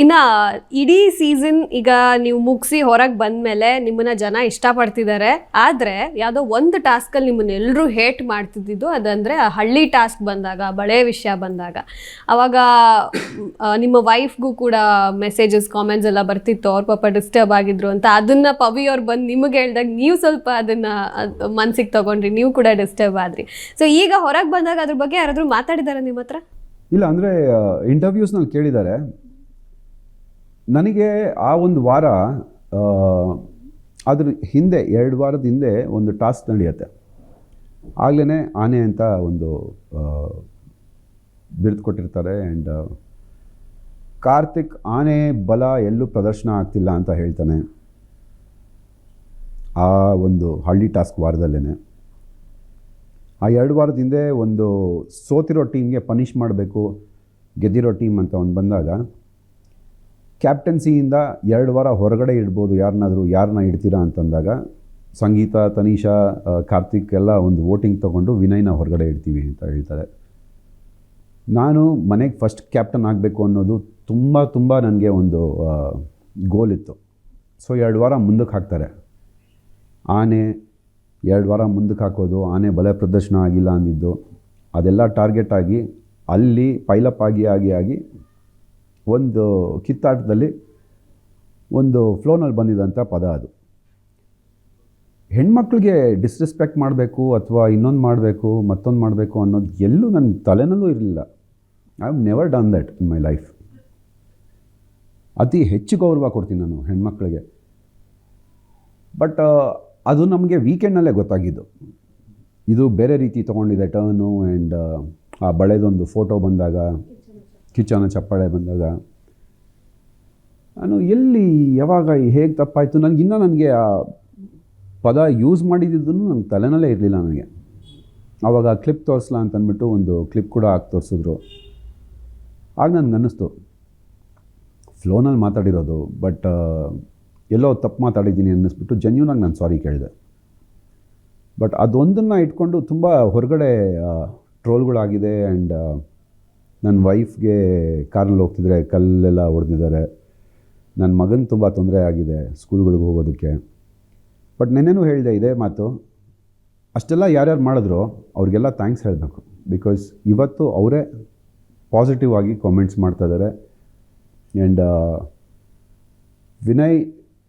ಇನ್ನ ಇಡೀ ಸೀಸನ್ ಈಗ ನೀವು ಮುಗಿಸಿ ಹೊರಗೆ ಬಂದ್ಮೇಲೆ ನಿಮ್ಮನ್ನ ಜನ ಇಷ್ಟಪಡ್ತಿದ್ದಾರೆ ಆದ್ರೆ ಯಾವುದೋ ಒಂದು ಟಾಸ್ಕಲ್ಲಿ ನಿಮ್ಮನ್ನ ಎಲ್ಲರೂ ಹೇಟ್ ಮಾಡ್ತಿದ್ದಿದ್ದು ಅದಂದ್ರೆ ಹಳ್ಳಿ ಟಾಸ್ಕ್ ಬಂದಾಗ, ಬಳೆ ವಿಷಯ ಬಂದಾಗ. ಅವಾಗ ನಿಮ್ಮ ವೈಫ್ಗೂ ಕೂಡ ಮೆಸೇಜಸ್ ಕಾಮೆಂಟ್ಸ್ ಎಲ್ಲ ಬರ್ತಿತ್ತು, ಅವ್ರ ಪಾಪ ಡಿಸ್ಟರ್ಬ್ ಆಗಿದ್ರು ಅಂತ. ಅದನ್ನ ಪವಿ ಅವ್ರು ಬಂದು ನಿಮಗೆ ಹೇಳ್ದಾಗ ನೀವು ಸ್ವಲ್ಪ ಅದನ್ನ ಮನ್ಸಿಗೆ ತಗೊಂಡ್ರಿ, ನೀವು ಕೂಡ ಡಿಸ್ಟರ್ಬ್ ಆದ್ರಿ. ಸೊ ಈಗ ಹೊರಗೆ ಬಂದಾಗ ಅದ್ರ ಬಗ್ಗೆ ಯಾರಾದ್ರೂ ಮಾತಾಡಿದಾರ ನಿಮ್ಮ ಹತ್ರ ಇಲ್ಲ, ಅಂದರೆ ಇಂಟರ್ವ್ಯೂಸ್ನಲ್ಲಿ ಕೇಳಿದ್ದಾರೆ. ನನಗೆ ಆ ಒಂದು ವಾರ ಅದ್ರ ಹಿಂದೆ, ಎರಡು ವಾರದ ಹಿಂದೆ ಒಂದು ಟಾಸ್ಕ್ ನಡೆಯುತ್ತೆ. ಆಗಲೇ ಆನೆ ಅಂತ ಒಂದು ಬಿರ್ದು ಕೊಟ್ಟಿರ್ತಾರೆ ಆ್ಯಂಡ್ ಕಾರ್ತಿಕ್ ಆನೆ ಬಲ ಎಲ್ಲೂ ಪ್ರದರ್ಶನ ಆಗ್ತಿಲ್ಲ ಅಂತ ಹೇಳ್ತಾನೆ. ಆ ಒಂದು ಹಳ್ಳಿ ಟಾಸ್ಕ್ ವಾರದಲ್ಲೇ ಆ ಎರಡು ವಾರದ ಹಿಂದೆ ಒಂದು ಸೋತಿರೋ ಟೀಮ್ಗೆ ಪನಿಷ್ ಮಾಡಬೇಕು, ಗೆದ್ದಿರೋ ಟೀಮ್ ಅಂತ ಒಂದು ಬಂದಾಗ, ಕ್ಯಾಪ್ಟನ್ಸಿಯಿಂದ ಎರಡು ವಾರ ಹೊರಗಡೆ ಇಡ್ಬೋದು, ಯಾರನ್ನಾದರೂ ಯಾರನ್ನ ಇಡ್ತೀರಾ ಅಂತಂದಾಗ, ಸಂಗೀತ, ತನೀಷಾ ಕಾರ್ತಿಕ್ ಎಲ್ಲ ಒಂದು ವೋಟಿಂಗ್ ತೊಗೊಂಡು ವಿನಯ್ನ ಹೊರಗಡೆ ಇಡ್ತೀವಿ ಅಂತ ಹೇಳ್ತಾರೆ. ನಾನು ಮನೆಗೆ ಫಸ್ಟ್ ಕ್ಯಾಪ್ಟನ್ ಆಗಬೇಕು ಅನ್ನೋದು ತುಂಬ ತುಂಬ ನನಗೆ ಒಂದು ಗೋಲ್ ಇತ್ತು. ಸೊ, ಎರಡು ವಾರ ಮುಂದಕ್ಕೆ ಹಾಕ್ತಾರೆ. ಆನೆ ಎರಡು ವಾರ ಮುಂದಕ್ಕೆ ಹಾಕೋದು, ಆನೆ ಬಲ ಪ್ರದರ್ಶನ ಆಗಿಲ್ಲ ಅಂದಿದ್ದು, ಅದೆಲ್ಲ ಟಾರ್ಗೆಟ್ ಆಗಿ ಅಲ್ಲಿ ಪೈಲಪ್ ಆಗಿ ಆಗಿ ಆಗಿ ಒಂದು ಕಿತ್ತಾಟದಲ್ಲಿ ಒಂದು ಫ್ಲೋನಲ್ಲಿ ಬಂದಿದ್ದಂಥ ಪದ ಅದು. ಹೆಣ್ಮಕ್ಳಿಗೆ ಡಿಸ್ರೆಸ್ಪೆಕ್ಟ್ ಮಾಡಬೇಕು ಅಥವಾ ಇನ್ನೊಂದು ಮಾಡಬೇಕು, ಮತ್ತೊಂದು ಮಾಡಬೇಕು ಅನ್ನೋದು ಎಲ್ಲೂ ನನ್ನ ತಲೆನಲ್ಲೂ ಇರಲಿಲ್ಲ. I have never done that in my life ಅತಿ ಹೆಚ್ಚು ಗೌರವ ಕೊಡ್ತೀನಿ ನಾನು ಹೆಣ್ಮಕ್ಳಿಗೆ. ಬಟ್ ಅದು ನಮಗೆ ವೀಕೆಂಡ್ನಲ್ಲೇ ಗೊತ್ತಾಗಿದ್ದು. ಇದು ಬೇರೆ ರೀತಿ ತೊಗೊಂಡಿದೆ ಟರ್ನು ಆ್ಯಂಡ್ ಆ ಬಳೆದೊಂದು ಫೋಟೋ ಬಂದಾಗ ಕಿಚನ ಚಪ್ಪಾಳೆ ಬಂದಾಗ. ನಾನು ಎಲ್ಲಿ ಯಾವಾಗ ಹೇಗೆ ತಪ್ಪಾಯಿತು ನನಗಿನ್ನೂ ನನಗೆ ಆ ಪದ ಯೂಸ್ ಮಾಡಿದ್ದನ್ನು ನನ್ನ ತಲೆನಲ್ಲೇ ಇರಲಿಲ್ಲ ನನಗೆ. ಆವಾಗ ಕ್ಲಿಪ್ ತೋರಿಸ್ಲಾ ಅಂತಂದ್ಬಿಟ್ಟು ಒಂದು ಕ್ಲಿಪ್ ಕೂಡ ಹಾಕಿ ತೋರಿಸಿದ್ರು. ಆಗ ನನಗೆ ಅನ್ನಿಸ್ತು ಫ್ಲೋನಲ್ಲಿ ಮಾತಾಡಿರೋದು ಬಟ್ ಎಲ್ಲೋ ತಪ್ಪು ಮಾತಾಡಿದ್ದೀನಿ ಅನ್ನಿಸ್ಬಿಟ್ಟು ಜೆನ್ಯೂನಾಗಿ ನಾನು ಸಾರಿ ಕೇಳಿದೆ. ಬಟ್ ಅದೊಂದನ್ನು ಇಟ್ಕೊಂಡು ತುಂಬ ಹೊರಗಡೆ ಟ್ರೋಲ್ಗಳಾಗಿದೆ ಆ್ಯಂಡ್ ನನ್ನ ವೈಫ್ಗೆ ಕಾರಲ್ಲಿ ಹೋಗ್ತಿದ್ರೆ ಕಲ್ಲೆಲ್ಲ ಹೊಡೆದಿದ್ದಾರೆ. ನನ್ನ ಮಗನ ತುಂಬ ತೊಂದರೆ ಆಗಿದೆ ಸ್ಕೂಲ್ಗಳಿಗೆ ಹೋಗೋದಕ್ಕೆ. ಬಟ್ ನೆನ್ನೆನೂ ಹೇಳಿದೆ ಇದೇ ಮಾತು. ಅಷ್ಟೆಲ್ಲ ಯಾರ್ಯಾರು ಮಾಡಿದ್ರು ಅವ್ರಿಗೆಲ್ಲ ಥ್ಯಾಂಕ್ಸ್ ಹೇಳಬೇಕು. ಬಿಕಾಸ್ ಇವತ್ತು ಅವರೇ ಪಾಸಿಟಿವ್ ಆಗಿ ಕಾಮೆಂಟ್ಸ್ ಮಾಡ್ತಾಯಿದ್ದಾರೆ ಆ್ಯಂಡ್ ವಿನಯ್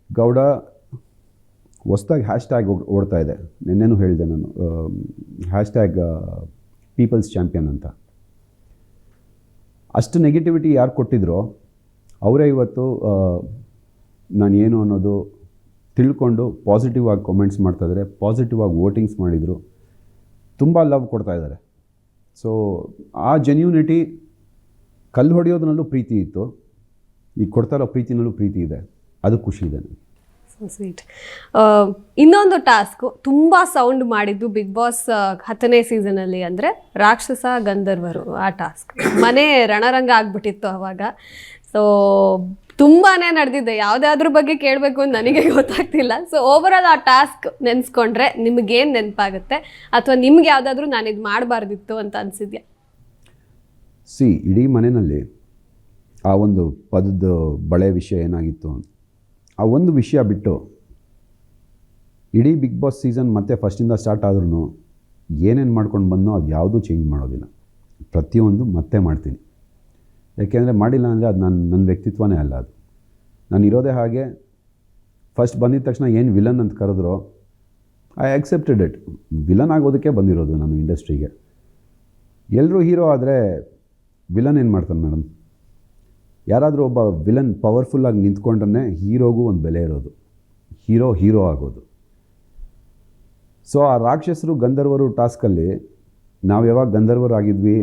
ಗೌಡ ಹೊಸ್ದಾಗಿ ಹ್ಯಾಶ್ ಟ್ಯಾಗ್ ಓಡ್ತಾ ಇದೆ. ನಿನ್ನೆನೂ ಹೇಳಿದೆ ನಾನು ಹ್ಯಾಶ್ ಟ್ಯಾಗ್ ಪೀಪಲ್ಸ್ ಚಾಂಪಿಯನ್ ಅಂತ. ಅಷ್ಟು ನೆಗೆಟಿವಿಟಿ ಯಾರು ಕೊಟ್ಟಿದ್ರೋ ಅವರೇ ಇವತ್ತು ಆ, ನಾನು ಏನು ಅನ್ನೋದು ತಿಳ್ಕೊಂಡು ಪಾಸಿಟಿವ್ ಆಗಿ ಕಾಮೆಂಟ್ಸ್ ಮಾಡ್ತಾಯಿದ್ದಾರೆ ಪಾಸಿಟಿವ್ ಆಗಿ ವೋಟಿಂಗ್ಸ್ ಮಾಡಿದರು ತುಂಬ ಲವ್ ಕೊಡ್ತಾ ಇದ್ದಾರೆ ಸೊ ಆ ಜೆನ್ಯೂನಿಟಿ ಕಲ್ಲು ಹೊಡೆಯೋದ್ರಲ್ಲೂ ಪ್ರೀತಿ ಇತ್ತು ಈಗ ಕೊಡ್ತಾ ಇರೋ ಪ್ರೀತಿನಲ್ಲೂ ಪ್ರೀತಿ ಇದೆ. ಅದು ಖುಷಿ ಇದೆ ನನಗೆ. ಸ್ವೀಟ್ ಇನ್ನೊಂದು ಟಾಸ್ಕ್ ತುಂಬ ಸೌಂಡ್ ಮಾಡಿದ್ದು ಬಿಗ್ ಬಾಸ್ ಹತ್ತನೇ ಸೀಸನ್ ಅಲ್ಲಿ ಅಂದ್ರೆ ರಾಕ್ಷಸ ಗಂಧರ್ವರು ಆ ಟಾಸ್ಕ್ ಮನೆ ರಣರಂಗ ಆಗ್ಬಿಟ್ಟಿತ್ತು ಅವಾಗ. ಸೊ ತುಂಬಾನೇ ನಡೆದಿದೆ. ಯಾವುದಾದ್ರ ಬಗ್ಗೆ ಕೇಳಬೇಕು ಅಂತ ನನಗೆ ಗೊತ್ತಾಗ್ತಿಲ್ಲ. ಸೊ ಓವರ್ ಆಲ್ ಆ ಟಾಸ್ಕ್ ನೆನೆಸ್ಕೊಂಡ್ರೆ ನಿಮಗೇನು ನೆನಪಾಗುತ್ತೆ? ಅಥವಾ ನಿಮ್ಗೆ ಯಾವುದಾದ್ರೂ ನಾನು ಇದು ಮಾಡಬಾರ್ದಿತ್ತು ಅಂತ ಅನ್ಸಿದ್ಯಾ? ಸಿ ಇಡೀ ಮನೆಯಲ್ಲಿ ಆ ಒಂದು ಪದದ ಬಳೆ ವಿಷಯ ಏನಾಗಿತ್ತು ಆ ಒಂದು ವಿಷಯ ಬಿಟ್ಟು ಇಡೀ ಬಿಗ್ ಬಾಸ್ ಸೀಸನ್ ಮತ್ತೆ ಫಸ್ಟಿಂದ ಸ್ಟಾರ್ಟ್ ಆದ್ರೂ ಏನೇನು ಮಾಡ್ಕೊಂಡು ಬಂದೋ ಅದು ಯಾವುದೂ ಚೇಂಜ್ ಮಾಡೋದಿಲ್ಲ. ಪ್ರತಿಯೊಂದು ಮತ್ತೆ ಮಾಡ್ತೀನಿ. ಯಾಕೆಂದರೆ ಮಾಡಿಲ್ಲ ಅಂದರೆ ಅದು ನನ್ನ ನನ್ನ ವ್ಯಕ್ತಿತ್ವನೇ ಅಲ್ಲ ಅದು. ನಾನು ಇರೋದೇ ಹಾಗೆ ಫಸ್ಟ್ ಬಂದಿದ ತಕ್ಷಣ ಏನು ವಿಲನ್ ಅಂತ ಕರೆದ್ರೋ ಐ ಆಕ್ಸೆಪ್ಟೆಡ್ ಇಟ್ ವಿಲನ್ ಆಗೋದಕ್ಕೆ ಬಂದಿರೋದು ನಾನು ಇಂಡಸ್ಟ್ರಿಗೆ ಎಲ್ಲರೂ ಹೀರೋ ಆದರೆ ವಿಲನ್ ಏನು ಮಾಡ್ತಾನೆ ಮೇಡಮ್ ಯಾರಾದರೂ ಒಬ್ಬ ವಿಲನ್ ಪವರ್ಫುಲ್ಲಾಗಿ ನಿಂತ್ಕೊಂಡ್ರೆ ಹೀರೋಗೂ ಒಂದು ಬೆಲೆ ಇರೋದು. ಹೀರೋ ಹೀರೋ ಆಗೋದು. ಸೊ ಆ ರಾಕ್ಷಸರು ಗಂಧರ್ವರು ಟಾಸ್ಕಲ್ಲಿ ನಾವು ಯಾವಾಗ ಗಂಧರ್ವರು ಆಗಿದ್ವಿ,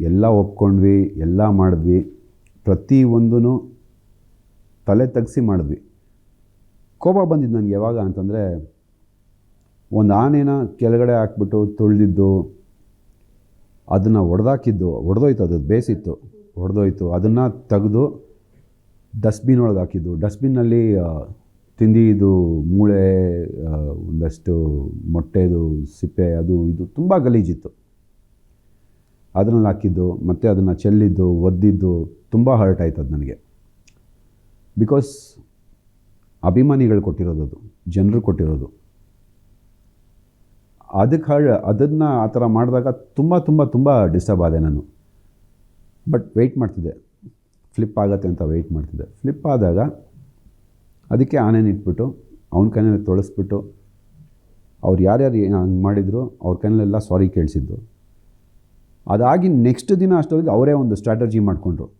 ಎಲ್ಲ ಒಪ್ಕೊಂಡ್ವಿ, ಎಲ್ಲ ಮಾಡಿದ್ವಿ ಪ್ರತಿಯೊಂದೂ ತಲೆ ತಗ್ಸಿ ಮಾಡಿದ್ವಿ. ಕೋಪ ಬಂದಿದ್ದು ನನಗೆ ಯಾವಾಗ ಅಂತಂದರೆ ಒಂದು ಆನೆನ ಕೆಳಗಡೆ ಹಾಕ್ಬಿಟ್ಟು ತುಳಿದಿದ್ದು, ಅದನ್ನು ಒಡೆದಾಕಿದ್ದು, ಒಡೆದೋಯ್ತು, ಅದು ಬೇಸಿತ್ತು. ಹೊಡೆದೋಯ್ತು. ಅದನ್ನು ತೆಗೆದು ಡಸ್ಟ್ಬಿನ್ ಒಳಗೆ ಹಾಕಿದ್ದು ಡಸ್ಟ್ಬಿನ್ನಲ್ಲಿ ತಿಂದಿದ್ದು ಮೂಳೆ ಒಂದಷ್ಟು ಮೊಟ್ಟೆದು, ಸಿಪ್ಪೆ, ಅದು ಇದು ತುಂಬ ಗಲೀಜಿತ್ತು. ಅದರಲ್ಲಿ ಹಾಕಿದ್ದು, ಮತ್ತು ಅದನ್ನು ಚೆಲ್ಲಿದ್ದು, ಒದ್ದಿದ್ದು ತುಂಬ ಹರ್ಟ್ ಆಯ್ತು ಅದು ನನಗೆ. ಬಿಕಾಸ್ ಅಭಿಮಾನಿಗಳು ಕೊಟ್ಟಿರೋದು ಅದು, ಜನರು ಕೊಟ್ಟಿರೋದು. ಅದಕ್ಕೆ ಹಳ್, ಅದನ್ನು ಆ ಥರ ಮಾಡಿದಾಗ ತುಂಬ ತುಂಬ ತುಂಬ ಡಿಸ್ಟರ್ಬ್ ಆದೆ ನಾನು. ಬಟ್ ವೆಯ್ಟ್ ಮಾಡ್ತಿದ್ದೆ. ಫ್ಲಿಪ್ ಆಗತ್ತೆ ಅಂತ ವೆಯ್ಟ್ ಮಾಡ್ತಿದ್ದೆ. ಫ್ಲಿಪ್ ಆದಾಗ ಅದಕ್ಕೆ ಆನೆನ ಇಟ್ಬಿಟ್ಟು, ಅವನ ಕೈನಲ್ಲಿ ತೊಳಸ್ಬಿಟ್ಟು, ಅವ್ರು ಯಾರ್ಯಾರು ಹಂಗೆ ಮಾಡಿದ್ರು, ಅವ್ರ ಕೈನಲ್ಲೆಲ್ಲ ಸಾರಿ ಕೇಳಿಸಿದ್ದು. ಅದಾಗಿ ನೆಕ್ಸ್ಟ್ ದಿನ ಅಷ್ಟೊತ್ತಿಗೆ ಅವರೇ ಒಂದು ಸ್ಟ್ರಾಟಜಿ ಮಾಡಿಕೊಂಡ್ರು.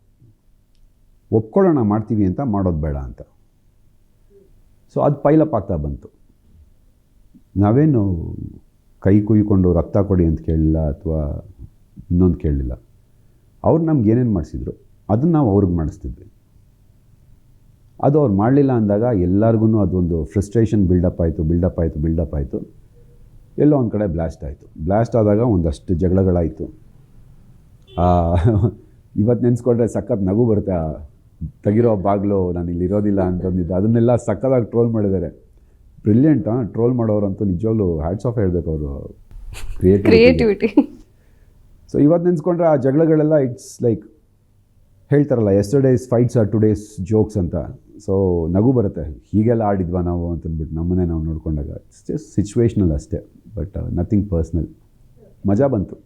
ಒಪ್ಕೊಳ್ಳೋಣ ಮಾಡ್ತೀವಿ ಅಂತ ಮಾಡೋದು ಬೇಡ ಅಂತ. ಸೊ ಅದು ಪೈಲಪ್ ಆಗ್ತಾ ಬಂತು. ನಾವೇನು ಕೈ ಕುಯ್ಕೊಂಡು ರಕ್ತ ಕೊಡಿ ಅಂತ ಕೇಳಲಿಲ್ಲ ಅಥವಾ ಇನ್ನೊಂದು ಕೇಳಲಿಲ್ಲ. ಅವ್ರು ನಮ್ಗೆ ಏನೇನು ಮಾಡಿಸಿದ್ರು, ಅದನ್ನು ನಾವು ಅವ್ರಿಗೆ ಮಾಡಿಸ್ತಿದ್ವಿ. ಅದು ಅವ್ರು ಮಾಡಲಿಲ್ಲ ಅಂದಾಗ ಎಲ್ಲರಿಗೂ ಅದೊಂದು ಫ್ರಸ್ಟ್ರೇಷನ್ ಬಿಲ್ಡಪ್ ಆಯಿತು ಬಿಲ್ಡಪ್ ಆಯಿತು ಬಿಲ್ಡಪ್ ಆಯಿತು. ಎಲ್ಲೋ ಒಂದು ಕಡೆ ಬ್ಲಾಸ್ಟ್ ಆಯಿತು. ಬ್ಲಾಸ್ಟ್ ಆದಾಗ ಒಂದಷ್ಟು ಜಗಳಗಳಾಯಿತು. ಇವತ್ತು ನೆನೆಸ್ಕೊಂಡ್ರೆ ಸಖತ್ ನಗು ಬರುತ್ತೆ. ತೆಗಿರೋ ಬಾಗಿಲು ನಾನು ಇಲ್ಲಿ ಇರೋದಿಲ್ಲ ಅಂತಂದಿದ್ದು. ಅದನ್ನೆಲ್ಲ ಸಖತ್ತಾಗಿ ಟ್ರೋಲ್ ಮಾಡಿದ್ದಾರೆ ಬ್ರಿಲಿಯಂಟ್ ಟ್ರೋಲ್ ಮಾಡೋರಂತೂ ನಿಜವಾಗ್ಲೂ ಹ್ಯಾಟ್ಸ್ ಆಫ್ ಹೇಳ್ಬೇಕು ಅವರು. ಕ್ರಿಯೇಟಿವ್ ಕ್ರಿಯೇಟಿವಿಟಿ ಸೊ ಇವತ್ತು ನೆನೆಸ್ಕೊಂಡ್ರೆ ಆ ಜಗಳಗಳೆಲ್ಲ ಇಟ್ಸ್ ಲೈಕ್ ಹೇಳ್ತಾರಲ್ಲ yesterday's fights are today's jokes ಅಂತ. ಸೊ ನಗು ಬರುತ್ತೆ ಹೀಗೆಲ್ಲ ಆಡಿದ್ವಾ ನಾವು ಅಂತಂದ್ಬಿಟ್ಟು ನಮ್ಮನ್ನೇ ನಾವು ನೋಡ್ಕೊಂಡಾಗ. ಇಟ್ಸ್ ಜಸ್ಟ್ ಸಿಚುವೇಶ್ನಲ್ ಅಷ್ಟೇ ಬಟ್ ನಥಿಂಗ್ ಪರ್ಸ್ನಲ್ ಮಜಾ ಬಂತು.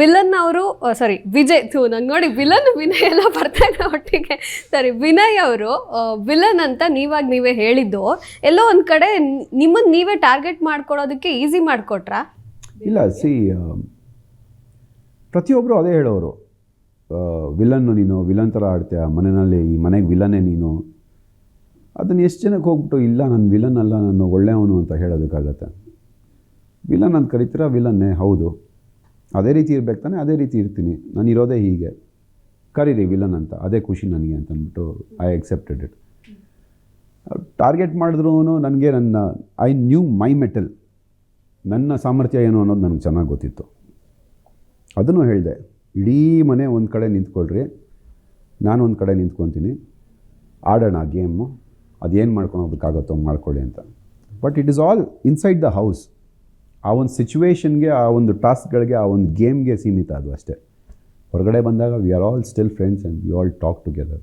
ವಿಲನ್ ಅವರು ಸಾರಿ ವಿಜಯ್ ಥೂ ನಂಗೆ ನೋಡಿ ವಿಲನ್ ವಿನಯ್ ಎಲ್ಲ ಬರ್ತಾರೆ ಒಟ್ಟಿಗೆ. ಸರಿ ವಿನಯ್ ಅವರು ವಿಲನ್ ಅಂತ ನೀವಾಗ ನೀವೇ ಹೇಳಿದ್ದು ಎಲ್ಲೋ ಒಂದು ಕಡೆ ನಿಮ್ಮನ್ನು ನೀವೇ ಟಾರ್ಗೆಟ್ ಮಾಡ್ಕೊಳ್ಳೋದಕ್ಕೆ ಈಸಿ ಮಾಡಿಕೊಟ್ರಾ? ಇಲ್ಲ ಸಿ ಪ್ರತಿಯೊಬ್ಬರು ಅದೇ ಹೇಳೋರು. ವಿಲನ್ನು ನೀನು ವಿಲನ್ ಥರ ಆಡ್ತೀಯ? ಮನೆಯಲ್ಲಿ ಈ ಮನೆಗೆ ವಿಲನ್ನೇ ನೀನು? ಅದನ್ನು ಎಷ್ಟು ಜನಕ್ಕೆ ಹೋಗ್ಬಿಟ್ಟು, ಇಲ್ಲ, ನಾನು ವಿಲನ್ ಅಲ್ಲ ನಾನು ಒಳ್ಳೆಯವನು ಅಂತ ಹೇಳೋದಕ್ಕಾಗತ್ತೆ? ವಿಲನ್ ಅಂತ ಕರಿತೀರ? ವಿಲನ್ನೇ, ಹೌದು. ಅದೇ ರೀತಿ ಇರ್ಬೇಕು ತಾನೆ, ಅದೇ ರೀತಿ ಇರ್ತೀನಿ. ನಾನು ಇರೋದೇ ಹೀಗೆ. ಕರೀರಿ ವಿಲನ್ ಅಂತ, ಅದೇ ಖುಷಿ ನನಗೆ ಅಂತ ಅಂದ್ಬಿಟ್ಟು ಐ ಅಕ್ಸೆಪ್ಟೆಡ್ ಇಟ್ ಟಾರ್ಗೆಟ್ ಮಾಡಿದ್ರು ನನಗೆ ನನ್ನ ಐ ನ್ಯೂ ಮೈ ಮೆಟಲ್ ನನ್ನ ಸಾಮರ್ಥ್ಯ ಏನು ಅನ್ನೋದು ನನಗೆ ಚೆನ್ನಾಗಿ ಗೊತ್ತಿತ್ತು. ಅದನ್ನು ಹೇಳಿದೆ, ಇಡೀ ಮನೆ ಒಂದು ಕಡೆ ನಿಂತ್ಕೊಳ್ರಿ, ನಾನು ಒಂದು ಕಡೆ ನಿಂತ್ಕೊತೀನಿ, ಆಡೋಣ, ಗೇಮು, ಅದೇನು ಮಾಡ್ಕೊಳೋದಕ್ಕಾಗತ್ತೋ ಮಾಡ್ಕೊಳ್ಳಿ ಅಂತ. But it is all inside the house ಆ ಒಂದು ಸಿಚುವೇಷನ್ಗೆ ಆ ಒಂದು ಟಾಸ್ಕ್ಗಳಿಗೆ ಆ ಒಂದು ಗೇಮ್ಗೆ ಸೀಮಿತ ಅದು ಅಷ್ಟೇ. ಹೊರಗಡೆ ಬಂದಾಗ we are all still friends and we all talk together